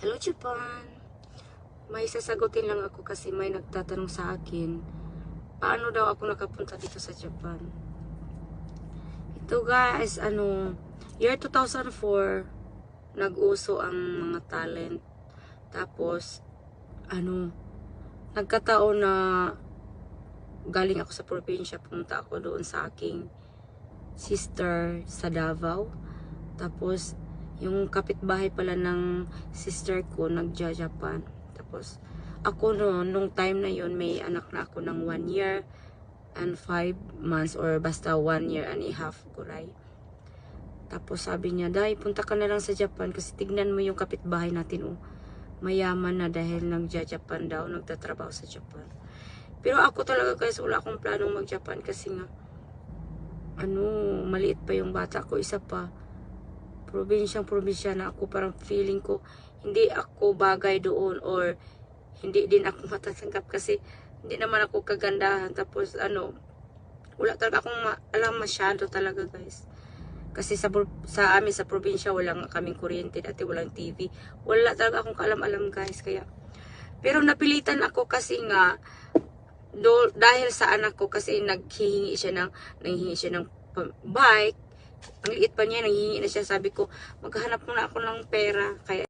Hello Japan! May sasagutin lang ako kasi may nagtatanong sa akin, paano daw ako nakapunta dito sa Japan? Ito guys, ano, year 2004, nag-uso ang mga talent. Tapos, ano, nagkataon na galing ako sa probinsya, pumunta ako doon sa aking sister sa Davao. Tapos, yung kapitbahay pala ng sister ko nagja-Japan. Tapos, ako no, nung time na yun, may anak na ako ng one year and five months or basta one year and a half kuray. Tapos sabi niya, Day, punta ka na lang sa Japan kasi tignan mo yung kapitbahay natin, oh. Mayaman na dahil nagja-Japan daw, nagtatrabaho sa Japan. Pero ako talaga guys, wala akong planong mag-Japan kasi nga, ano, maliit pa yung bata ko, isa pa, probinsyang probinsya na ako, parang feeling ko, hindi ako bagay doon or hindi din ako matatanggap kasi hindi naman ako kagandahan. Tapos ano, wala talaga akong ma- alam masyado talaga guys. Kasi sa, sa amin sa probinsya, wala nga kaming kuryente, dati walang TV. Wala talaga akong kaalam-alam guys. Kaya, pero napilitan ako kasi nga, do, dahil sa anak ko kasi naghihingi siya ng, nanghihingi siya ng bike. Ang liit pa niya, nanghihingi na siya. Sabi ko, maghanap muna ako ng pera. Kaya